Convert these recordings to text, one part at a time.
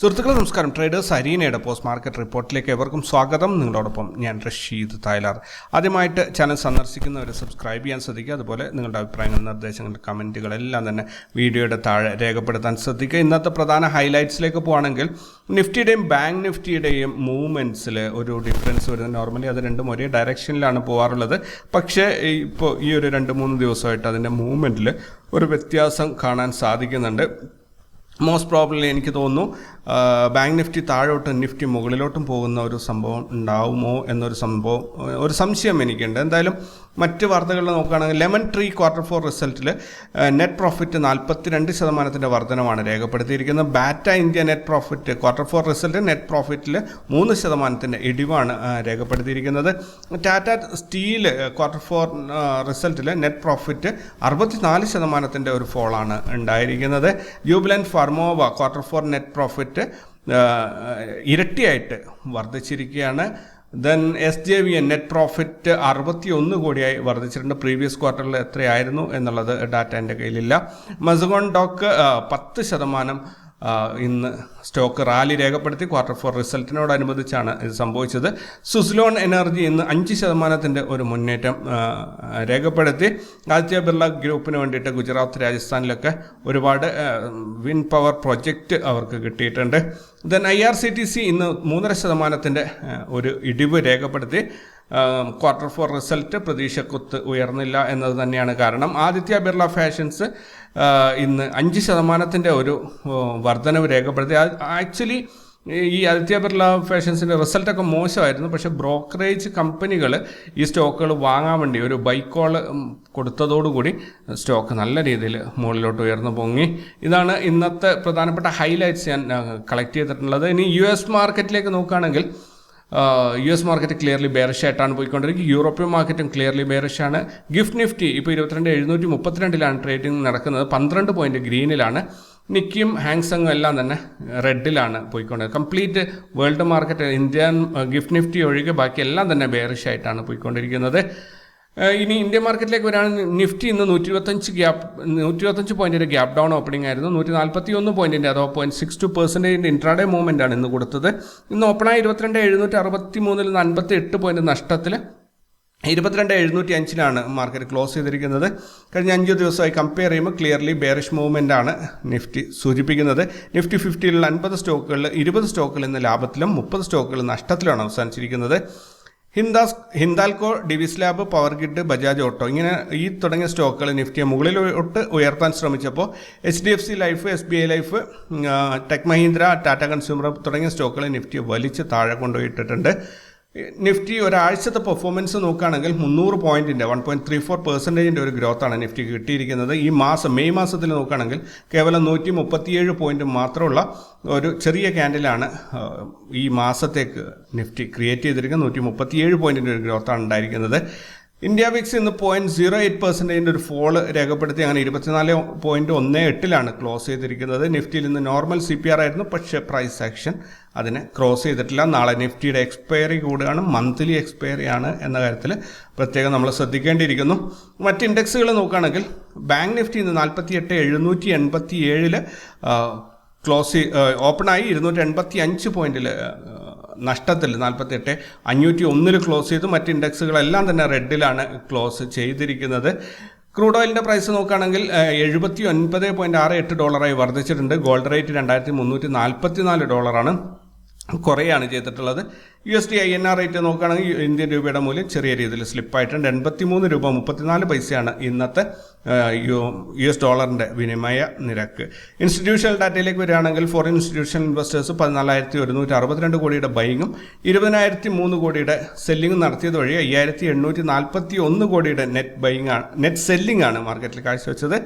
സുഹൃത്തുക്കളെ നമസ്കാരം. Traders അരീനയുടെ post market റിപ്പോർട്ടിലേക്ക് എവർക്കും സ്വാഗതം. നിങ്ങളോടൊപ്പം ഞാൻ റഷീദ് തായ്ലാർ. ആദ്യമായിട്ട് ചാനൽ സന്ദർശിക്കുന്നവരെ സബ്സ്ക്രൈബ് ചെയ്യാൻ ശ്രദ്ധിക്കുക. അതുപോലെ നിങ്ങളുടെ അഭിപ്രായങ്ങൾ നിർദ്ദേശങ്ങൾ കമന്റുകളെല്ലാം തന്നെ വീഡിയോയുടെ താഴെ രേഖപ്പെടുത്താൻ ശ്രദ്ധിക്കുക. ഇന്നത്തെ പ്രധാന ഹൈലൈറ്റ്സിലേക്ക് പോവുകയാണെങ്കിൽ നിഫ്റ്റിയുടെയും ബാങ്ക് നിഫ്റ്റിയുടെയും മൂവ്മെന്റ്സിൽ ഒരു ഡിഫറൻസ് വരുന്നത്. നോർമലി അത് രണ്ടും ഒരേ ഡയറക്ഷനിലാണ് പോകാറുള്ളത് പക്ഷേ ഇപ്പോൾ ഈ ഒരു രണ്ട് മൂന്ന് ദിവസമായിട്ട് അതിന്റെ മൂവ്മെന്റിൽ ഒരു വ്യത്യാസം കാണാൻ സാധിക്കുന്നുണ്ട്. മോസ്റ്റ് പ്രോബ്ലി എനിക്ക് തോന്നുന്നു ബാങ്ക് നിഫ്റ്റി താഴോട്ടും നിഫ്റ്റി മുകളിലോട്ടും പോകുന്ന ഒരു സംഭവം ഉണ്ടാവുമോ എന്നൊരു സംഭവം ഒരു സംശയം എനിക്കുണ്ട്. എന്തായാലും മറ്റ് വാർത്തകളിൽ നോക്കുകയാണെങ്കിൽ ലെമൺ ട്രീ ക്വാർട്ടർ ഫോർ റിസൾട്ടിൽ നെറ്റ് പ്രോഫിറ്റ് നാൽപ്പത്തി രണ്ട് ശതമാനത്തിന്റെ വർധനമാണ് രേഖപ്പെടുത്തിയിരിക്കുന്നത്. Bata India net profit quarter four result net പ്രോഫിറ്റിൽ മൂന്ന് ശതമാനത്തിന്റെ ഇടിവാണ് രേഖപ്പെടുത്തിയിരിക്കുന്നത്. ടാറ്റ സ്റ്റീൽ ക്വാർട്ടർ ഫോർ റിസൾട്ടിൽ നെറ്റ് പ്രോഫിറ്റ് അറുപത്തിനാല് ശതമാനത്തിന്റെ ഒരു ഫോളാണ് ഉണ്ടായിരിക്കുന്നത്. Jubilant Pharmova quarter four net profit ഇരട്ടിയായിട്ട് വർദ്ധിച്ചിരിക്കുകയാണ്. Then S J V N net profit അറുപത്തി ഒന്ന് കോടിയായി വർദ്ധിച്ചിട്ടുണ്ട്. പ്രീവിയസ് ക്വാർട്ടറിൽ എത്രയായിരുന്നു എന്നുള്ളത് ഡാറ്റ എന്റെ കയ്യിലില്ല. മസഗോൺ ഡോക്ക് പത്ത് ശതമാനം ഇന്ന് സ്റ്റോക്ക് റാലി രേഖപ്പെടുത്തി ക്വാർട്ടർ ഫോർ റിസൾട്ടിനോടനുബന്ധിച്ചാണ് ഇത് സംഭവിച്ചത്. സുസ്ലോൺ എനർജി ഇന്ന് അഞ്ച് ശതമാനത്തിന്റെ ഒരു മുന്നേറ്റം രേഖപ്പെടുത്തി. ആദിത്യ ബിർള ഗ്രൂപ്പിന് വേണ്ടിയിട്ട് ഗുജറാത്ത് രാജസ്ഥാനിലൊക്കെ ഒരുപാട് വിൻ പവർ പ്രൊജക്റ്റ് അവർക്ക് കിട്ടിയിട്ടുണ്ട്. Then I R C T C ഇന്ന് മൂന്നര ശതമാനത്തിന്റെ ഒരു ഇടിവ് രേഖപ്പെടുത്തി. ക്വാർട്ടർ ഫോർ റിസൾട്ട് പ്രതീക്ഷക്കൊത്ത് ഉയർന്നില്ല എന്നത് തന്നെയാണ് കാരണം. ആദിത്യ ബിർള ഫാഷൻസ് ഇന്ന് അഞ്ച് ശതമാനത്തിന്റെ ഒരു വർധനവ് രേഖപ്പെടുത്തി. ആക്ച്വലി ഈ ആദിത്യ ബിർള ഫാഷൻസിന്റെ റിസൾട്ടൊക്കെ മോശമായിരുന്നു. പക്ഷെ ബ്രോക്കറേജ് കമ്പനികൾ ഈ സ്റ്റോക്കുകൾ വാങ്ങാൻ വേണ്ടി ഒരു ബൈക്കോൾ കൊടുത്തതോടുകൂടി സ്റ്റോക്ക് നല്ല രീതിയിൽ മുകളിലോട്ട് ഉയർന്നു പൊങ്ങി. ഇതാണ് ഇന്നത്തെ പ്രധാനപ്പെട്ട ഹൈലൈറ്റ്സ് ഞാൻ കളക്ട് ചെയ്തിട്ടുള്ളത്. ഇനി യു എസ് മാർക്കറ്റിലേക്ക് നോക്കുകയാണെങ്കിൽ U S market clearly bearish ആയിട്ടാണ് പോയിക്കൊണ്ടിരിക്കുന്നത്. യൂറോപ്യൻ മാർക്കറ്റും ക്ലിയർലി ബെയറിഷ് ആണ്. ഗിഫ്റ്റ് നിഫ്റ്റി ഇപ്പോൾ ഇരുപത്തിരണ്ട് എഴുന്നൂറ്റി മുപ്പത്തിരണ്ടിലാണ് ട്രേഡിംഗ് നടക്കുന്നത്. പന്ത്രണ്ട് പോയിന്റ് ഗ്രീനിലാണ്. നിക്കിയും ഹാങ്സങ്ങും എല്ലാം തന്നെ റെഡിലാണ് പോയിക്കൊണ്ടത് complete world market Indian GIFT Nifty ഒഴികെ ബാക്കി എല്ലാം തന്നെ ബെയറിഷ് ആയിട്ടാണ് പോയിക്കൊണ്ടിരിക്കുന്നത്. ഇനി ഇന്ത്യൻ മാർക്കറ്റിലേക്ക് വരാണെങ്കിൽ നിഫ്റ്റി ഇന്ന് നൂറ്റി ഇരുപത്തഞ്ച് ഗ്യാപ്പ് നൂറ്റി ഇരുപത്തഞ്ച് പോയിന്റിന്റെ ഗ്യാപ്പ് ഡൗൺ ഓപ്പണിംഗ് ആയിരുന്നു. നൂറ്റി നാൽപ്പത്തി ഒന്ന് പോയിന്റിന്റെ അതോ പോയിന്റ് സിക്സ് ടു പെർസെന്റേജിന്റെ ഇൻട്രാഡേ മൂവ്മെന്റ് ആണ് ഇന്ന് കൊടുത്തത്. ഇന്ന് ഓപ്പണായി ഇരുപത്തിരണ്ട് എഴുന്നൂറ്റി അറുപത്തി മൂന്നിൽ നിന്ന് അൻപത്തി എട്ട് പോയിന്റ് നഷ്ടത്തിൽ ഇരുപത്തിരണ്ട് എഴുന്നൂറ്റി അഞ്ചിലാണ് മാർക്കറ്റ് ക്ലോസ് ചെയ്തിരിക്കുന്നത്. കഴിഞ്ഞ അഞ്ച് ദിവസമായി കമ്പയർ ചെയ്യുമ്പോൾ ക്ലിയർലി ബെയറിഷ് മൂവ്മെന്റ് ആണ് നിഫ്റ്റി സൂചിപ്പിക്കുന്നത്. നിഫ്റ്റി ഫിഫ്റ്റിയിലുള്ള അൻപത് സ്റ്റോക്കുകളിൽ ഇരുപത് സ്റ്റോക്കുകൾ ഇന്ന് ലാഭത്തിലും മുപ്പത് സ്റ്റോക്കുകൾ നഷ്ടത്തിലാണ് അവസാനിച്ചിരിക്കുന്നത്. ഹിന്ദാസ് Hindalco Divi's lab power grid Bajaj auto ഇങ്ങനെ ഈ തുടങ്ങിയ സ്റ്റോക്കുകൾ നിഫ്റ്റിയെ മുകളിലോട്ട് ഉയർത്താൻ ശ്രമിച്ചപ്പോൾ H D F C life S B I life tech Mahindra Tata consumer തുടങ്ങിയ സ്റ്റോക്കുകൾ നിഫ്റ്റിയെ വലിച്ച് താഴെ കൊണ്ടുപോയിട്ടിട്ടുണ്ട്. നിഫ്റ്റി ഒരാഴ്ചത്തെ പെർഫോമൻസ് നോക്കുകയാണെങ്കിൽ മുന്നൂറ് പോയിന്റിന്റെ വൺ പോയിന്റ് ത്രീ ഫോർ പെർസെന്റേജിന്റെ ഒരു ഗ്രോത്താണ് നിഫ്റ്റിക്ക് കിട്ടിയിരിക്കുന്നത്. ഈ മാസം മെയ് മാസത്തിൽ നോക്കുകയാണെങ്കിൽ കേവലം നൂറ്റി മുപ്പത്തിയേഴ് പോയിന്റ് മാത്രമുള്ള ഒരു ചെറിയ ക്യാൻഡിലാണ് ഈ മാസത്തേക്ക് നിഫ്റ്റി ക്രിയേറ്റ് ചെയ്തിരിക്കുന്നത്. നൂറ്റി മുപ്പത്തിയേഴ് പോയിന്റിന്റെ ഒരു ഗ്രോത്താണ് ഉണ്ടായിരിക്കുന്നത്. ഇന്ത്യ വിക്സ് ഇന്ന് പോയിന്റ് സീറോ എയ്റ്റ് പെർസെന്റേജിന്റെ ഒരു ഫോൾ രേഖപ്പെടുത്തി. അങ്ങനെ ഇരുപത്തിനാല് പോയിന്റ് ഒന്ന് എട്ടിലാണ് ക്ലോസ് ചെയ്തിരിക്കുന്നത്. നിഫ്റ്റിയിൽ ഇന്ന് നോർമൽ സി പി ആർ ആയിരുന്നു പക്ഷേ പ്രൈസ് ആക്ഷൻ അതിനെ ക്രോസ് ചെയ്തിട്ടില്ല. നാളെ നിഫ്റ്റിയുടെ എക്സ്പയറി കൂടുകയാണ് മന്ത്ലി എക്സ്പയറി ആണ് എന്ന കാര്യത്തിൽ പ്രത്യേകം നമ്മൾ ശ്രദ്ധിക്കേണ്ടിയിരിക്കുന്നു. മറ്റ് ഇൻഡെക്സുകൾ നോക്കുകയാണെങ്കിൽ ബാങ്ക് നിഫ്റ്റി ഇന്ന് നാൽപ്പത്തി എട്ട് എഴുന്നൂറ്റി എൺപത്തി ഏഴിൽ ക്ലോസ് ഓപ്പണായി ഇരുന്നൂറ്റി എൺപത്തി അഞ്ച് പോയിന്റിൽ നഷ്ടത്തിൽ നാൽപ്പത്തി എട്ട് അഞ്ഞൂറ്റി ഒന്നിൽ ക്ലോസ് ചെയ്തു. മറ്റ് ഇൻഡെക്സുകളെല്ലാം തന്നെ റെഡിലാണ് ക്ലോസ് ചെയ്തിരിക്കുന്നത്. ക്രൂഡ് ഓയിലിന്റെ പ്രൈസ് നോക്കുകയാണെങ്കിൽ എഴുപത്തി ഒൻപത് പോയിന്റ് ആറ് എട്ട് ഡോളറായി വർദ്ധിച്ചിട്ടുണ്ട്. ഗോൾഡ് റേറ്റ് രണ്ടായിരത്തി മുന്നൂറ്റി നാൽപ്പത്തി നാല് ഡോളറാണ്. കുറയാണ് ചെയ്തിട്ടുള്ളത്. U S D I N R rate നോക്കുകയാണെങ്കിൽ ഇന്ത്യൻ രൂപയുടെ മൂല്യം ചെറിയ രീതിയിൽ സ്ലിപ്പായിട്ടുണ്ട്. എൺപത്തി മൂന്ന് രൂപ മുപ്പത്തിനാല് പൈസയാണ് ഇന്നത്തെ യു എസ് ഡോളറിന്റെ വിനിമയ നിരക്ക്. ഇൻസ്റ്റിറ്റ്യൂഷണൽ ഡാറ്റയിലേക്ക് വരികയാണെങ്കിൽ ഫോറിൻ ഇൻസ്റ്റിറ്റ്യൂഷണൽ ഇൻവെസ്റ്റേഴ്സ് പതിനാലായിരത്തി ഒരുന്നൂറ്റി അറുപത്തിരണ്ട് കോടിയുടെ ബൈങ്ങും ഇരുപതിനായിരത്തി മൂന്ന് കോടിയുടെ സെല്ലിങ്ങും നടത്തിയത് വഴി അയ്യായിരത്തി എണ്ണൂറ്റി നാൽപ്പത്തി ഒന്ന് കോടിയുടെ നെറ്റ് ബൈങ് ആണ് നെറ്റ് സെല്ലിംഗ് ആണ് മാർക്കറ്റിൽ കാഴ്ചവെച്ചത്.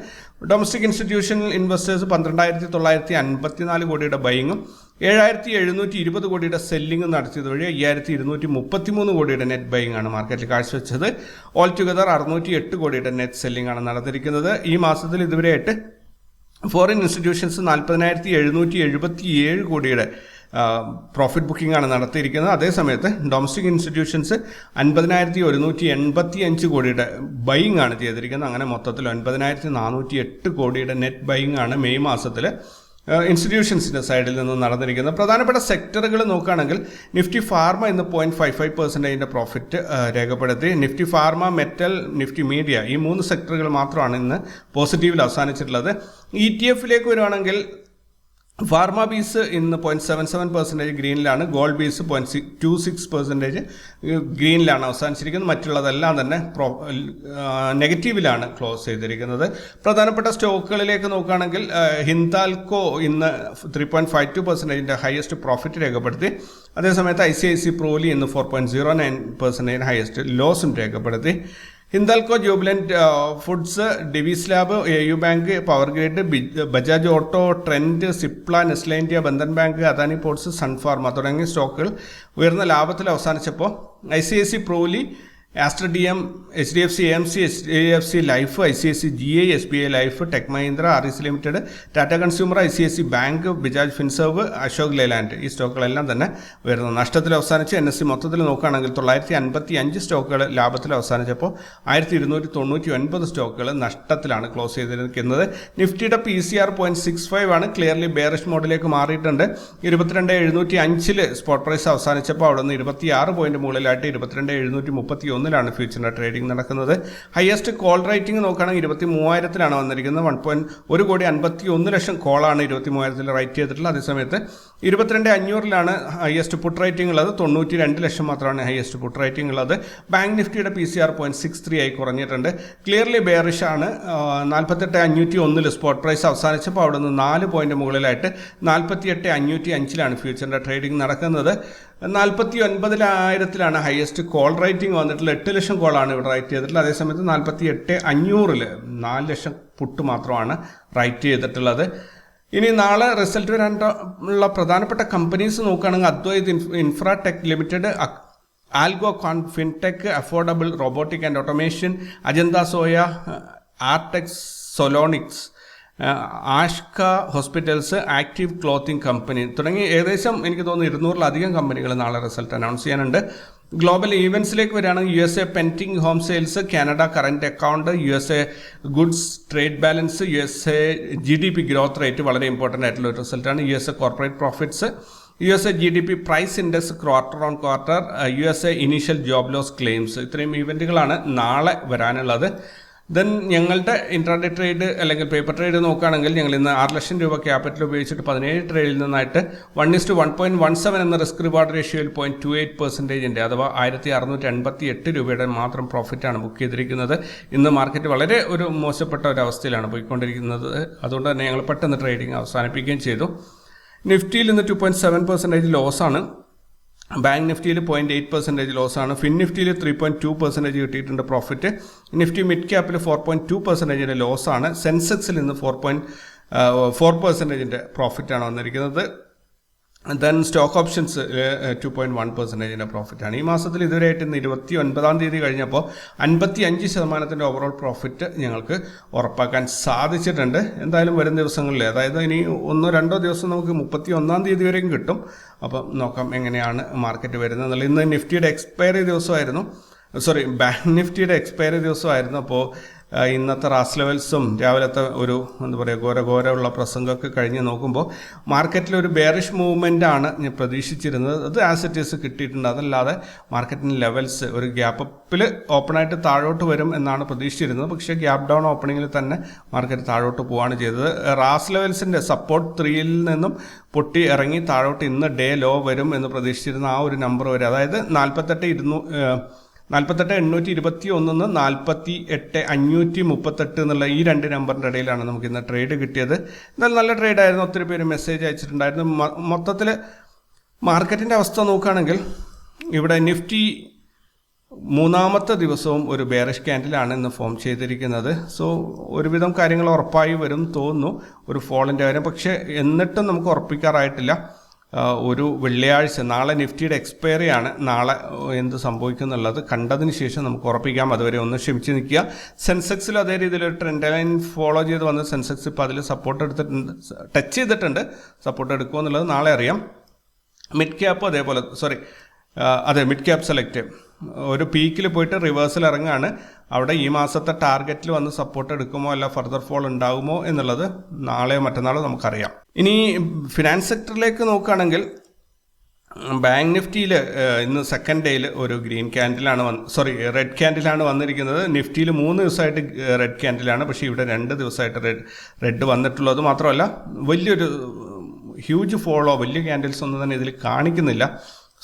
ഡൊമസ്റ്റിക് ഇൻസ്റ്റിറ്റ്യൂഷണൽ ഇൻവെസ്റ്റേഴ്സ് പന്ത്രണ്ടായിരത്തി തൊള്ളായിരത്തി അൻപത്തിനാല് കോടിയുടെ ബൈങ്ങും ഏഴായിരത്തി എഴുന്നൂറ്റി ഇരുപത് കോടിയുടെ സെല്ലിംഗ് നടത്തിയത് വഴി അയ്യായിരത്തി ഇരുന്നൂറ്റി മുപ്പത്തി മൂന്ന് കോടിയുടെ നെറ്റ് ബൈങ് ആണ് മാർക്കറ്റിൽ കാഴ്ചവെച്ചത്. ഓൾ ടുഗദർ അറുന്നൂറ്റി എട്ട് കോടിയുടെ നെറ്റ് സെല്ലിംഗ് ആണ് നടന്നിരിക്കുന്നത്. ഈ മാസത്തിൽ ഇതുവരെയായിട്ട് ഫോറിൻ ഇൻസ്റ്റിറ്റ്യൂഷൻസ് നാൽപ്പതിനായിരത്തി എഴുന്നൂറ്റി എഴുപത്തി ഏഴ് കോടിയുടെ പ്രോഫിറ്റ് ബുക്കിംഗ് ആണ് നടത്തിയിരിക്കുന്നത്. അതേസമയത്ത് ഡൊമസ്റ്റിക് ഇൻസ്റ്റിറ്റ്യൂഷൻസ് അൻപതിനായിരത്തി ഒരുന്നൂറ്റി എൺപത്തി അഞ്ച് കോടിയുടെ ബൈങ് ആണ് ചെയ്തിരിക്കുന്നത്. അങ്ങനെ മൊത്തത്തിൽ ഒൻപതിനായിരത്തി നാനൂറ്റി എട്ട് കോടിയുടെ നെറ്റ് ബൈങ് ആണ് മെയ് മാസത്തിൽ ഇൻസ്റ്റിറ്റ്യൂഷൻസിന്റെ സൈഡിൽ നിന്ന് നടന്നിരിക്കുന്നത് പ്രധാനപ്പെട്ട സെക്ടറുകൾ നോക്കുകയാണെങ്കിൽ നിഫ്റ്റി ഫാർമ ഇന്ന് പോയിന്റ് ഫൈവ് ഫൈവ് പെർസെന്റേജിന്റെ പ്രോഫിറ്റ് രേഖപ്പെടുത്തി. Nifty pharma metal Nifty media ഈ മൂന്ന് സെക്ടറുകൾ മാത്രമാണ് ഇന്ന് പോസിറ്റീവിൽ അവസാനിച്ചിട്ടുള്ളത്. ഇ ടി എഫിലേക്ക് വരുവാണെങ്കിൽ ഫാർമ ബീസ് ഇന്ന് point seven seven percentage ഗ്രീനിലാണ്. Gold bees point six two six percentage ഗ്രീനിലാണ് അവസാനിച്ചിരിക്കുന്നത്. മറ്റുള്ളതെല്ലാം തന്നെ പ്രോ നെഗറ്റീവിലാണ് ക്ലോസ് ചെയ്തിരിക്കുന്നത്. പ്രധാനപ്പെട്ട സ്റ്റോക്കുകളിലേക്ക് നോക്കുകയാണെങ്കിൽ ആ, ഹിന്ദാൽക്കോ ഇന്ന് ത്രീ പോയിന്റ് ഫൈവ് ടു പെർസെന്റേജിന്റെ ഹയസ്റ്റ് പ്രോഫിറ്റ് രേഖപ്പെടുത്തി. അതേസമയത്ത് ഐ സി ഐ സി പ്രോലി ഇന്ന് ഫോർ പോയിന്റ് സീറോ നയൻ പെർസെന്റേജിന് ഹയസ്റ്റ് ലോസും രേഖപ്പെടുത്തി. Hindalco Jubilant foods Divi's lab A U bank power grid Bajaj auto Trent Cipla Nestle India Bandhan bank Adani ports sun pharma തുടങ്ങിയ സ്റ്റോക്കുകൾ ഉയർന്ന ലാഭത്തിൽ അവസാനിച്ചപ്പോൾ ഐ സി ഐ സി പ്രോലി Astra D M H D F C M C H D F C life I C S C G I S B I life tech Mahindra R E C limited Tata consumer I C S C bank Bajaj finserv Ashok Leyland ഈ സ്റ്റോക്കുകളെല്ലാം തന്നെ ഉയർന്ന നഷ്ടത്തിൽ അവസാനിച്ച് N S C മൊത്തത്തിൽ നോക്കുകയാണെങ്കിൽ തൊള്ളായിരത്തി അൻപത്തി അഞ്ച് സ്റ്റോക്കുകൾ ലാഭത്തിൽ അവസാനിച്ചപ്പോൾ ആയിരത്തി ഇരുന്നൂറ്റി തൊണ്ണൂറ്റി ഒൻപത് സ്റ്റോക്കുകൾ നഷ്ടത്തിലാണ് ക്ലോസ് ചെയ്തിരിക്കുന്നത്. നിഫ്റ്റിയുടെ P C R point six five ആണ് ക്ലിയർലി ബേറിഷ് മോഡിലേക്ക് മാറിയിട്ടുണ്ട്. ഇരുപത്തിരണ്ട് എഴുന്നൂറ്റി അഞ്ചിൽ സ്പോട്ട് പ്രൈസ് അവസാനിച്ചപ്പോൾ അവിടെ നിന്ന് ഇരുപത്തി ആറ് പോയിന്റ് മുകളിലായിട്ട് ഇരുപത്തിരണ്ട് എഴുന്നൂറ്റി മുപ്പത്തി ഒന്നിലാണ് ഫ്യൂച്ചറിന്റെ ട്രേഡിംഗ് നടക്കുന്നത്. ഹയസ്റ്റ് കോൾ റേറ്റിംഗ് നോക്കുകയാണെങ്കിൽ ഇരുപത്തി മൂവായിരത്തിലാണ് വന്നിരിക്കുന്നത്. വൺ പോയിന്റ് ഒരു കോടി അൻപത്തി ഒന്ന് ലക്ഷം കോളാണ് ഇരുപത്തി മൂവായിരത്തിൽ റൈറ്റ് ചെയ്തിട്ടുള്ളത്. അതേസമയത്ത് ഇരുപത്തിരണ്ട് അഞ്ഞൂറിലാണ് ഹയസ്റ്റ് പുട്ട് റേറ്റിംഗ് ഉള്ളത്. തൊണ്ണൂറ്റി രണ്ട് ലക്ഷം മാത്രമാണ് ഹയസ്റ്റ് പുട്ട് റേറ്റിംഗ് ഉള്ളത്. ബാങ്ക് നിഫ്റ്റിയുടെ P C R point six three ആയി കുറഞ്ഞിട്ടുണ്ട്. ക്ലിയർലി ബെയറിഷ് ആണ്. നാൽപ്പത്തെട്ട് അഞ്ഞൂറ്റി ഒന്നിൽ സ്പോട്ട് പ്രൈസ് അവസാനിച്ചപ്പോൾ അവിടെ നിന്ന് നാല് പോയിന്റ് മുകളിലായിട്ട് നാൽപ്പത്തിയെട്ട് അഞ്ഞൂറ്റി അഞ്ചിലാണ് ഫ്യൂച്ചറിന്റെ ട്രേഡിംഗ് നടക്കുന്നത്. നാൽപ്പത്തി ഒൻപതിലായിരത്തിലാണ് ഹയസ്റ്റ് കോൾ റൈറ്റിംഗ് വന്നിട്ടുള്ള എട്ട് ലക്ഷം കോളാണ് ഇവിടെ റൈറ്റ് ചെയ്തിട്ടുള്ളത്. അതേസമയത്ത് നാൽപ്പത്തി എട്ട് അഞ്ഞൂറിൽ നാല് ലക്ഷം പുട്ട് മാത്രമാണ് റൈറ്റ് ചെയ്തിട്ടുള്ളത്. ഇനി നാളെ റിസൾട്ട് വരാനുള്ള പ്രധാനപ്പെട്ട കമ്പനീസ് നോക്കുകയാണെങ്കിൽ Advait infratech limited Algoquant fintech affordable robotic and automation Ajanta Soya RTX സൊലോണിക്സ് Ashka hospitals active clothing company തുടങ്ങി ഏകദേശം എനിക്ക് തോന്നുന്നു ഇരുന്നൂറിലധികം കമ്പനികൾ നാളെ റിസൾട്ട് അനൗൺസ് ചെയ്യാനുണ്ട്. ഗ്ലോബൽ ഈവൻസിലേക്ക് വരികയാണെങ്കിൽ U S A pending home sales Canada current account U S A goods trade balance U S A G D P growth rate വളരെ ഇമ്പോർട്ടന്റ് ആയിട്ടുള്ള ഒരു റിസൾട്ടാണ് U S A corporate profits U S A G D P price index quarter on quarter U S A initial job loss claims ഇത്രയും ഇവന്റുകളാണ് നാളെ വരാനുള്ളത്. Then ഞങ്ങളുടെ intraday trade അല്ലെങ്കിൽ പേപ്പർ ട്രേഡ് നോക്കുകയാണെങ്കിൽ ഞങ്ങൾ ഇന്ന് ആറ് ലക്ഷം രൂപ ക്യാപിറ്റൽ ഉപയോഗിച്ചിട്ട് പതിനേഴ് ട്രേഡിൽ നിന്നായിട്ട് one is to one point one seven എന്ന റിസ്ക് റിവാർഡ് റേഷ്യോയിൽ പോയിന്റ് ടു എയ്റ്റ് പെർസെന്റേജിന്റെ അഥവാ ആയിരത്തി അറുന്നൂറ്റി എൺപത്തി എട്ട് രൂപയുടെ മാത്രം പ്രോഫിറ്റാണ് ബുക്ക് ചെയ്തിരിക്കുന്നത്. ഇന്ന് മാർക്കറ്റ് വളരെ ഒരു മോശപ്പെട്ട ഒരു അവസ്ഥയിലാണ് പോയിക്കൊണ്ടിരിക്കുന്നത്. അതുകൊണ്ട് തന്നെ ഞങ്ങൾ പെട്ടെന്ന് ട്രേഡിംഗ് അവസാനിപ്പിക്കുകയും ചെയ്തു. നിഫ്റ്റിയിൽ നിന്ന് ടു പോയിന്റ് സെവൻ പെർസെന്റേജ് ലോസാണ് ബാങ്ക് നിഫ്റ്റിയിൽ പോയിന്റ് എയ്റ്റ് പെർസെന്റേജ് ലോസാണ് ഫിൻ നിഫ്റ്റിയിൽ ത്രീ പോയിന്റ് ടു പെർസെന്റേജ് കിട്ടിയിട്ടുണ്ട് പ്രോഫിറ്റ് നിഫ്റ്റി മിഡ് ക്യാപ്പിൽ ഫോർ പോയിന്റ് ടു പെർസെന്റേജിന്റെ ലോസാണ് സെൻസെക്സിൽ നിന്ന് ഫോർ പോയിന്റ് ഫോർ പെർസെന്റേജിന്റെ പ്രോഫിറ്റാണ് വന്നിരിക്കുന്നത്. Then stock options two point one പെർസെന്റേജിന്റെ പ്രോഫിറ്റാണ് ഈ മാസത്തിൽ ഇതുവരെയായിട്ട് ഇന്ന് ഇരുപത്തി ഒൻപതാം തീയതി കഴിഞ്ഞപ്പോൾ അൻപത്തി അഞ്ച് ശതമാനത്തിന്റെ ഓവറോൾ പ്രോഫിറ്റ് ഞങ്ങൾക്ക് ഉറപ്പാക്കാൻ സാധിച്ചിട്ടുണ്ട്. എന്തായാലും വരും ദിവസങ്ങളിൽ അതായത് ഇനി ഒന്നോ രണ്ടോ ദിവസം നമുക്ക് മുപ്പത്തി ഒന്നാം തീയതി വരെയും കിട്ടും. അപ്പം നോക്കാം എങ്ങനെയാണ് മാർക്കറ്റ് വരുന്നത് എന്നുള്ളത്. ഇന്ന് നിഫ്റ്റിയുടെ എക്സ്പയറി ദിവസമായിരുന്നു. സോറി ബാങ്ക് നിഫ്റ്റിയുടെ എക്സ്പയറി ദിവസമായിരുന്നു. അപ്പോൾ ഇന്നത്തെ റാസ് ലെവൽസും രാവിലത്തെ ഒരു എന്താ പറയുക ഘോര ഘോരമുള്ള പ്രസംഗമൊക്കെ കഴിഞ്ഞ് നോക്കുമ്പോൾ മാർക്കറ്റിൽ ഒരു ബെയറിഷ് മൂവ്മെന്റ് ആണ് ഞാൻ പ്രതീക്ഷിച്ചിരുന്നത്. അത് ആസറ്റീസ് കിട്ടിയിട്ടുണ്ട്. അതല്ലാതെ മാർക്കറ്റിന് ലെവൽസ് ഒരു ഗ്യാപ്പ് അപ്പിൽ ഓപ്പണായിട്ട് താഴോട്ട് വരും എന്നാണ് പ്രതീക്ഷിച്ചിരുന്നത്. പക്ഷേ ഗ്യാപ്പ് ഡൗൺ ഓപ്പണിങ്ങിൽ തന്നെ മാർക്കറ്റ് താഴോട്ട് പോവുകയാണ് ചെയ്തത്. റാസ് ലെവൽസിന്റെ സപ്പോർട്ട് ത്രീയിൽ നിന്നും പൊട്ടി ഇറങ്ങി താഴോട്ട് ഇന്ന് ഡേ ലോ വരും എന്ന് പ്രതീക്ഷിച്ചിരുന്ന ആ ഒരു നമ്പർ വരെ. അതായത് നാൽപ്പത്തെട്ട് ഇരുന്നൂ നാൽപ്പത്തെട്ട് എണ്ണൂറ്റി ഇരുപത്തി ഒന്നിന്ന് നാൽപ്പത്തി എട്ട് അഞ്ഞൂറ്റി മുപ്പത്തെട്ട് എന്നുള്ള ഈ രണ്ട് നമ്പറിന്റെ ഇടയിലാണ് നമുക്ക് ഇന്ന് ട്രേഡ് കിട്ടിയത്. എന്നാൽ നല്ല ട്രേഡായിരുന്നു ഒത്തിരി പേര് മെസ്സേജ് അയച്ചിട്ടുണ്ടായിരുന്നു. മൊത്തത്തിൽ മാർക്കറ്റിന്റെ അവസ്ഥ നോക്കുകയാണെങ്കിൽ ഇവിടെ നിഫ്റ്റി മൂന്നാമത്തെ ദിവസവും ഒരു ബേറിഷ് ക്യാൻഡിലാണ് ഇന്ന് ഫോം ചെയ്തിരിക്കുന്നത്. സോ ഒരുവിധം കാര്യങ്ങൾ ഉറപ്പായി വരും തോന്നുന്നു. ഒരു ഫോളിന്റെ കാര്യം. പക്ഷേ എന്നിട്ടും നമുക്ക് ഉറപ്പിക്കാറായിട്ടില്ല. ഒരു വെള്ളിയാഴ്ച നാളെ നിഫ്റ്റിയുടെ എക്സ്പയറി ആണ്. നാളെ എന്ത് സംഭവിക്കും എന്നുള്ളത് കണ്ടതിന് ശേഷം നമുക്ക് ഉറപ്പിക്കാം. അതുവരെ ഒന്ന് ക്ഷമിച്ച് നിൽക്കുക. സെൻസെക്സിൽ അതേ രീതിയിൽ ഒരു ട്രെൻഡ് ലൈൻ ഫോളോ ചെയ്ത് വന്ന് സെൻസെക്സ് ഇപ്പോൾ അതിൽ സപ്പോർട്ട് എടുത്തിട്ടുണ്ട്. ടച്ച് ചെയ്തിട്ടുണ്ട്. സപ്പോർട്ട് എടുക്കുമോ എന്നുള്ളത് നാളെ അറിയാം. മിഡ് ക്യാപ്പ് അതേപോലെ സോറി അതെ മിഡ് ക്യാപ് സെലക്ട് ഒരു പീക്കിൽ പോയിട്ട് റിവേഴ്സിൽ ഇറങ്ങുകയാണ് അവിടെ ഈ മാസത്തെ ടാർഗറ്റിൽ വന്ന് സപ്പോർട്ട് എടുക്കുമോ അല്ല ഫർദർ ഫോൾ ഉണ്ടാകുമോ എന്നുള്ളത് നാളെയോ മറ്റന്നാളോ നമുക്കറിയാം. ഇനി ഫിനാൻസ് സെക്ടറിലേക്ക് നോക്കുകയാണെങ്കിൽ ബാങ്ക് നിഫ്റ്റിയിൽ ഇന്ന് സെക്കൻഡ് ഡേയിൽ ഒരു ഗ്രീൻ ക്യാൻഡിലാണ് വന്ന് സോറി റെഡ് ക്യാൻഡിലാണ് വന്നിരിക്കുന്നത്. നിഫ്റ്റിയിൽ മൂന്ന് ദിവസമായിട്ട് റെഡ് ക്യാൻഡിലാണ് പക്ഷേ ഇവിടെ രണ്ട് ദിവസമായിട്ട് റെഡ് റെഡ് വന്നിട്ടുള്ളത് മാത്രമല്ല വലിയൊരു ഹ്യൂജ് ഫോളോ വലിയ ക്യാൻഡിൽസ് ഒന്നും തന്നെ ഇതിൽ കാണിക്കുന്നില്ല.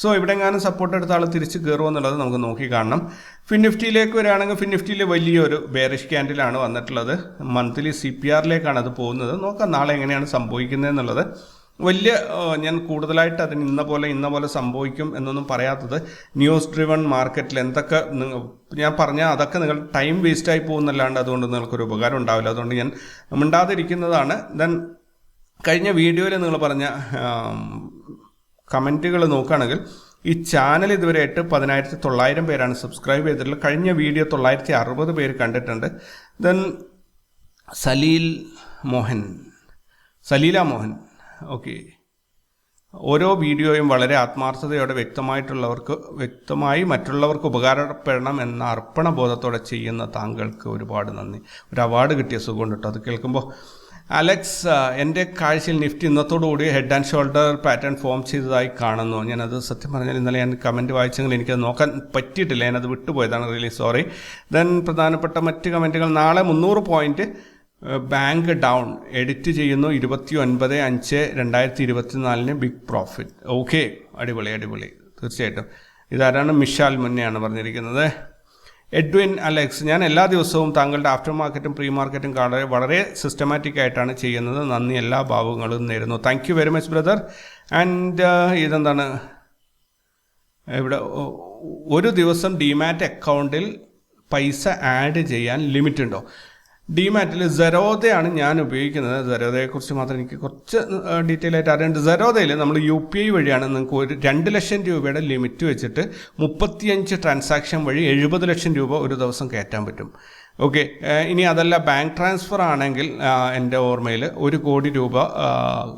സോ ഇവിടെ എങ്ങാനും സപ്പോർട്ട് എടുത്ത ആൾ തിരിച്ച് കയറുമോ എന്നുള്ളത് നമുക്ക് നോക്കി കാണണം. ഫിൻ നിഫ്റ്റിയിലേക്ക് വരികയാണെങ്കിൽ ഫിൻ നിഫ്റ്റിയിൽ വലിയൊരു ബേറിഷ് ക്യാൻഡിലാണ് വന്നിട്ടുള്ളത്. മന്ത്ലി സി പി ആറിലേക്കാണ് അത് പോകുന്നത്. നോക്കാം നാളെ എങ്ങനെയാണ് സംഭവിക്കുന്നത് എന്നുള്ളത്. വലിയ ഞാൻ കൂടുതലായിട്ട് അതിന് ഇന്ന പോലെ ഇന്ന പോലെ സംഭവിക്കും എന്നൊന്നും പറയാത്തത് ന്യൂസ് ഡ്രിവൺ മാർക്കറ്റിൽ എന്തൊക്കെ ഞാൻ പറഞ്ഞാൽ അതൊക്കെ നിങ്ങൾ ടൈം വേസ്റ്റായി പോകുന്നല്ലാണ്ട് അതുകൊണ്ട് നിങ്ങൾക്കൊരു ഉപകാരം ഉണ്ടാവില്ല. അതുകൊണ്ട് ഞാൻ മിണ്ടാതിരിക്കുന്നതാണ്. ദെൻ കഴിഞ്ഞ വീഡിയോയിൽ നിങ്ങൾ പറഞ്ഞ കമന്റുകൾ നോക്കുകയാണെങ്കിൽ ഈ ചാനൽ ഇതുവരെയായിട്ട് പതിനായിരത്തി തൊള്ളായിരം പേരാണ് സബ്സ്ക്രൈബ് ചെയ്തിട്ടുള്ളത്. കഴിഞ്ഞ വീഡിയോ തൊള്ളായിരത്തി അറുപത് പേര് കണ്ടിട്ടുണ്ട്. ദെൻ സലീൽ മോഹൻ. സലീല മോഹൻ. ഓക്കെ ഓരോ വീഡിയോയും വളരെ ആത്മാർത്ഥതയോടെ വ്യക്തമായിട്ടുള്ളവർക്ക് വ്യക്തമായി മറ്റുള്ളവർക്ക് ഉപകാരപ്പെടണം എന്ന അർപ്പണബോധത്തോടെ ചെയ്യുന്ന താങ്കൾക്ക് ഒരുപാട് നന്ദി. ഒരു അവാർഡ് കിട്ടിയ സുഖമുണ്ട് കേട്ടോ. അത് കേൾക്കുമ്പോൾ അലക്സ് എന്റെ കാഴ്ചയിൽ Nifty ഇന്നത്തോടുകൂടി head and shoulder pattern form ചെയ്തതായി കാണുന്നു. ഞാനത് സത്യം പറഞ്ഞാൽ ഇന്നലെ ഞാൻ കമന്റ് വായിച്ചെങ്കിൽ എനിക്കത് നോക്കാൻ പറ്റിയിട്ടില്ല. ഞാനത് വിട്ടുപോയതാണ് റിയലി സോറി ദെൻ പ്രധാനപ്പെട്ട മറ്റ് കമന്റുകൾ നാളെ മുന്നൂറ് പോയിന്റ് ബാങ്ക് ഡൗൺ എഡിറ്റ് ചെയ്യുന്നു. ഇരുപത്തി ഒൻപത് അഞ്ച് രണ്ടായിരത്തി ഇരുപത്തിനാലിന് ബിഗ് പ്രോഫിറ്റ് ഓക്കെ അടിപൊളി അടിപൊളി. തീർച്ചയായിട്ടും. ഇതാരാണ്? മിഷാൽ മുന്നെയാണ് പറഞ്ഞിരിക്കുന്നത്. എഡ്വിൻ അലക്സ് ഞാൻ എല്ലാ ദിവസവും താങ്കളുടെ ആഫ്റ്റർ മാർക്കറ്റും പ്രീ മാർക്കറ്റും വളരെ വളരെ സിസ്റ്റമാറ്റിക് ആയിട്ടാണ് ചെയ്യുന്നത്. നന്ദി എല്ലാ ഭാവങ്ങളും നേരുന്നു. Thank very much brother and ഇതെന്താണ്? ഇവിടെ ഒരു ദിവസം ഡിമാറ്റ് അക്കൗണ്ടിൽ പൈസ ആഡ് ചെയ്യാൻ ലിമിറ്റ് ഉണ്ടോ? ഡിമാറ്റിൽ സെറോദയാണ് ഞാൻ ഉപയോഗിക്കുന്നത്. സെറോദയെക്കുറിച്ച് മാത്രം എനിക്ക് കുറച്ച് ഡീറ്റെയിൽ ആയിട്ട് അറിയേണ്ടത് സെറോദയിൽ നമ്മൾ യു പി ഐ വഴിയാണ് നിങ്ങൾക്ക് ഒരു രണ്ട് ലക്ഷം രൂപയുടെ ലിമിറ്റ് വെച്ചിട്ട് മുപ്പത്തിയഞ്ച് ട്രാൻസാക്ഷൻ വഴി എഴുപത് ലക്ഷം രൂപ ഒരു ദിവസം കയറ്റാൻ പറ്റും. ഓക്കെ ഇനി അതല്ല ബാങ്ക് ട്രാൻസ്ഫർ ആണെങ്കിൽ എന്റെ ഓർമ്മയിൽ ഒരു കോടി രൂപ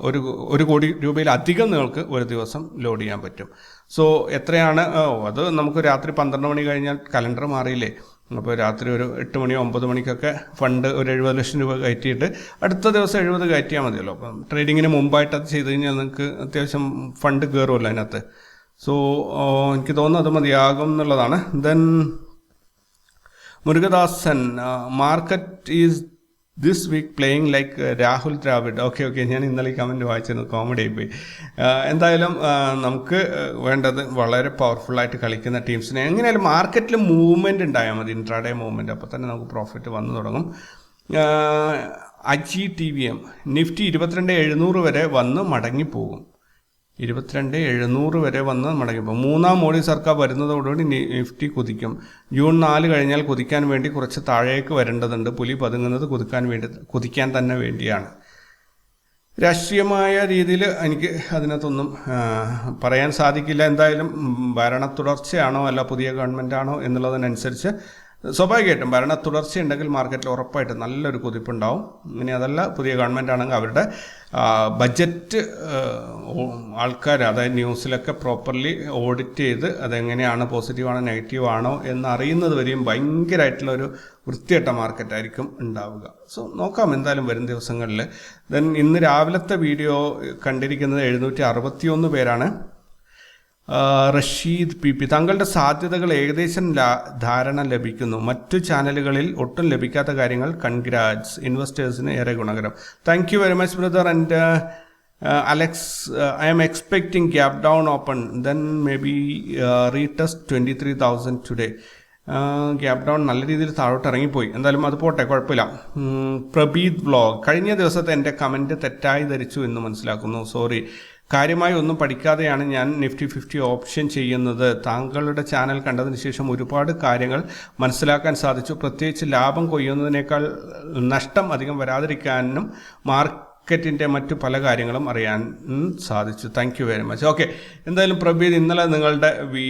ഒരു ഒരു കോടി രൂപയിലധികം നിങ്ങൾക്ക് ഒരു ദിവസം ലോഡ് ചെയ്യാൻ പറ്റും. സോ എത്രയാണ് അത് നമുക്ക് രാത്രി പന്ത്രണ്ട് മണി കഴിഞ്ഞാൽ കലണ്ടർ മാറിയില്ലേ? അപ്പോൾ രാത്രി ഒരു എട്ട് മണിയോ ഒമ്പത് മണിക്കൊക്കെ ഫണ്ട് ഒരു എഴുപത് ലക്ഷം രൂപ കയറ്റിയിട്ട് അടുത്ത ദിവസം എഴുപത് കയറ്റിയാൽ മതിയല്ലോ. അപ്പം ട്രേഡിങ്ങിന് മുമ്പായിട്ട് അത് ചെയ്ത് കഴിഞ്ഞാൽ നിങ്ങൾക്ക് അത്യാവശ്യം ഫണ്ട് കയറുമല്ലോ അതിനകത്ത്. സോ എനിക്ക് തോന്നുന്നു അത് മതിയാകും എന്നുള്ളതാണ്. Then Murugadasan market is this week playing like Rahul Dravid okay okay ഞാൻ ഇന്നലെ ഈ കമന്റ് വായിച്ചിരുന്നു കോമഡി ആയിപ്പോയി ആ, എന്തായാലും ആ, നമുക്ക് വേണ്ടത് വളരെ പവർഫുള്ളായിട്ട് കളിക്കുന്ന ടീംസിനെ എങ്ങനെയായാലും മാർക്കറ്റിൽ മൂവ്മെന്റ് ഉണ്ടായാൽ മതി ഇൻട്രാഡേ മൂവ്മെന്റ് അപ്പോൾ തന്നെ നമുക്ക് പ്രോഫിറ്റ് വന്നു തുടങ്ങും. Aji T V M Nifty ഇരുപത്തിരണ്ട് എഴുന്നൂറ് വരെ വന്ന് മടങ്ങിപ്പോകും. ഇരുപത്തിരണ്ട് എഴുന്നൂറ് വരെ വന്ന് മടങ്ങിപ്പോൾ മൂന്നാം മോഡി സർക്കാർ വരുന്നതോടുകൂടി നിഫ്റ്റി കുതിക്കും. ജൂൺ നാല് കഴിഞ്ഞാൽ കുതിക്കാൻ വേണ്ടി കുറച്ച് താഴേക്ക് വരേണ്ടതുണ്ട്. പുലി പതുങ്ങുന്നത് കുതിക്കാൻ വേണ്ടി കുതിക്കാൻ തന്നെ വേണ്ടിയാണ്. രാഷ്ട്രീയമായ രീതിയിൽ എനിക്ക് അതിനകത്തൊന്നും പറയാൻ സാധിക്കില്ല. എന്തായാലും ഭരണ തുടർച്ചയാണോ അല്ല പുതിയ ഗവൺമെന്റ് ആണോ എന്നുള്ളതിനനുസരിച്ച് സ്വാഭാവികമായിട്ടും ഭരണ തുടർച്ചയുണ്ടെങ്കിൽ മാർക്കറ്റിൽ ഉറപ്പായിട്ടും നല്ലൊരു കുതിപ്പുണ്ടാവും. ഇനി അതല്ല പുതിയ ഗവൺമെന്റ് ആണെങ്കിൽ അവരുടെ ബജറ്റ് ആൾക്കാർ അതായത് ന്യൂസിലൊക്കെ പ്രോപ്പർലി ഓഡിറ്റ് ചെയ്ത് അതെങ്ങനെയാണ് പോസിറ്റീവാണോ നെഗറ്റീവ് ആണോ എന്ന് അറിയുന്നത് വരെയും ഭയങ്കരമായിട്ടുള്ള ഒരു മാർക്കറ്റായിരിക്കും ഉണ്ടാവുക. സോ നോക്കാം എന്തായാലും വരും ദിവസങ്ങളിൽ. ദെൻ ഇന്ന് രാവിലത്തെ വീഡിയോ കണ്ടിരിക്കുന്നത് എഴുന്നൂറ്റി പേരാണ്. റഷീദ് പി പി താങ്കളുടെ സാധ്യതകൾ ഏകദേശം ധാരണ ലഭിക്കുന്നു. മറ്റു ചാനലുകളിൽ ഒട്ടും ലഭിക്കാത്ത കാര്യങ്ങൾ കൺഗ്രാറ്റ്സ് ഇൻവെസ്റ്റേഴ്സിന് ഏറെ ഗുണകരം. Thank you very much brother and Alex I'm expecting gap down open then maybe retest twenty three thousand today gap down നല്ല രീതിയിൽ താഴോട്ട് ഇറങ്ങിപ്പോയി. എന്തായാലും അത് പോട്ടെ കുഴപ്പമില്ല. പ്രബീത് വ്ലോഗ് കഴിഞ്ഞ ദിവസത്തെ എന്റെ കമന്റ് തെറ്റായി ധരിച്ചു എന്ന് മനസ്സിലാക്കുന്നു. സോറി കാര്യമായി ഒന്നും പഠിക്കാതെയാണ് ഞാൻ നിഫ്റ്റി ഫിഫ്റ്റി ഓപ്ഷൻ ചെയ്യുന്നത്. താങ്കളുടെ ചാനൽ കണ്ടതിന് ശേഷം ഒരുപാട് കാര്യങ്ങൾ മനസ്സിലാക്കാൻ സാധിച്ചു. പ്രത്യേകിച്ച് ലാഭം കൊയ്യുന്നതിനേക്കാൾ നഷ്ടം അധികം വരാതിരിക്കാനും മാർക്ക് മാർക്കറ്റിന്റെ മറ്റു പല കാര്യങ്ങളും അറിയാൻ സാധിച്ചു. Thank you very much okay എന്തായാലും പ്രബീത് ഇന്നലെ നിങ്ങളുടെ വീ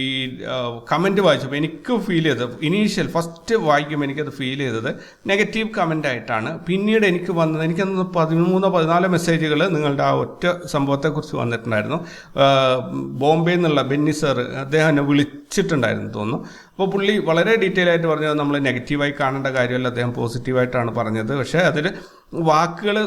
കമന്റ് വായിച്ചപ്പോൾ എനിക്ക് ഫീൽ ചെയ്തത് ഇനീഷ്യൽ ഫസ്റ്റ് വായിക്കുമ്പോൾ എനിക്കത് ഫീൽ ചെയ്തത് നെഗറ്റീവ് കമന്റ് ആയിട്ടാണ്. പിന്നീട് എനിക്ക് വന്നത് എനിക്കന്ന് പതിമൂന്നോ പതിനാലോ മെസ്സേജുകൾ നിങ്ങളുടെ ആ ഒറ്റ സംഭവത്തെക്കുറിച്ച് വന്നിട്ടുണ്ടായിരുന്നു. ബോംബെ നിന്നുള്ള ബെന്നി സാർ അദ്ദേഹം എന്നെ വിളിച്ചിട്ടുണ്ടായിരുന്നു തോന്നുന്നു. അപ്പോൾ പുള്ളി വളരെ ഡീറ്റെയിൽ ആയിട്ട് പറഞ്ഞത് നമ്മൾ നെഗറ്റീവായി കാണേണ്ട കാര്യമല്ല അദ്ദേഹം പോസിറ്റീവായിട്ടാണ് പറഞ്ഞത്. പക്ഷേ അതിൽ വാക്കുകൾ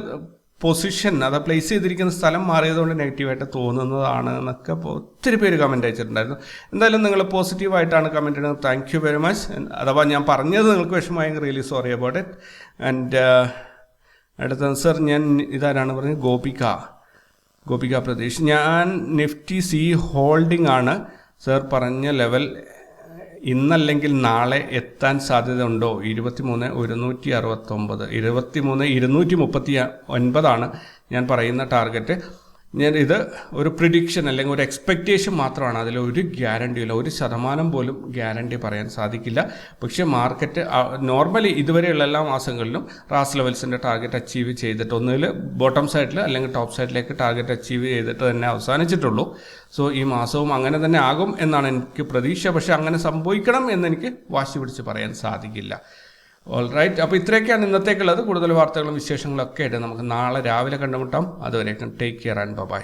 പൊസിഷൻ അത് പ്ലേസ് ചെയ്തിരിക്കുന്ന സ്ഥലം മാറിയതുകൊണ്ട് നെഗറ്റീവായിട്ട് തോന്നുന്നതാണ് എന്നൊക്കെ ഒത്തിരി പേര് കമന്റ് അയച്ചിട്ടുണ്ടായിരുന്നു. എന്തായാലും നിങ്ങൾ പോസിറ്റീവായിട്ടാണ് കമന്റ് ചെയ്യുന്നത് താങ്ക് യു വെരി മച്ച് അഥവാ ഞാൻ പറഞ്ഞത് നിങ്ങൾക്ക് വിഷമമായെങ്കിൽ really sorry about it and അടുത്ത സർ ഞാൻ ഇതാരാണ് പറഞ്ഞത്? ഗോപിക. ഗോപിക പ്രദേശ് ഞാൻ നിഫ്റ്റി സി ഹോൾഡിംഗ് ആണ്. സർ പറഞ്ഞ ലെവൽ ഇന്നല്ലെങ്കിൽ നാളെ എത്താൻ സാധ്യതയുണ്ടോ? ഇരുപത്തി മൂന്ന് ഒരുന്നൂറ്റി അറുപത്തൊമ്പത് ഇരുപത്തി മൂന്ന് ഇരുന്നൂറ്റി മുപ്പത്തി ഒൻപതാണ് ഞാൻ പറയുന്ന ടാർഗറ്റ്. ഞാൻ ഇത് ഒരു പ്രിഡിക്ഷൻ അല്ലെങ്കിൽ ഒരു എക്സ്പെക്റ്റേഷൻ മാത്രമാണ്. അതിൽ ഒരു ഗ്യാരണ്ടിയില്ല ഒരു ശതമാനം പോലും ഗ്യാരണ്ടി പറയാൻ സാധിക്കില്ല. പക്ഷേ മാർക്കറ്റ് നോർമലി ഇതുവരെയുള്ള എല്ലാ മാസങ്ങളിലും റാസ് ലെവൽസിന്റെ ടാർഗറ്റ് അച്ചീവ് ചെയ്തിട്ട് ഒന്നുകിൽ ബോട്ടം സൈഡിൽ അല്ലെങ്കിൽ ടോപ്പ് സൈഡിലേക്ക് ടാർഗറ്റ് അച്ചീവ് ചെയ്തിട്ട് തന്നെ അവസാനിച്ചിട്ടുള്ളൂ. സോ ഈ മാസവും അങ്ങനെ തന്നെ ആകും എന്നാണ് എനിക്ക് പ്രതീക്ഷ. പക്ഷേ അങ്ങനെ സംഭവിക്കണം എന്നെനിക്ക് വാശി പിടിച്ച് പറയാൻ സാധിക്കില്ല. ഓൾ റൈറ്റ് അപ്പോൾ ഇത്രയൊക്കെയാണ് ഇന്നത്തേക്കുള്ളത്. കൂടുതൽ വാർത്തകളും വിശേഷങ്ങളൊക്കെ ആയിട്ട് നമുക്ക് നാളെ രാവിലെ കണ്ടുമുട്ടാം. അതുവരേക്കും ടേക്ക് കെയർ ആൻഡ് ബൈ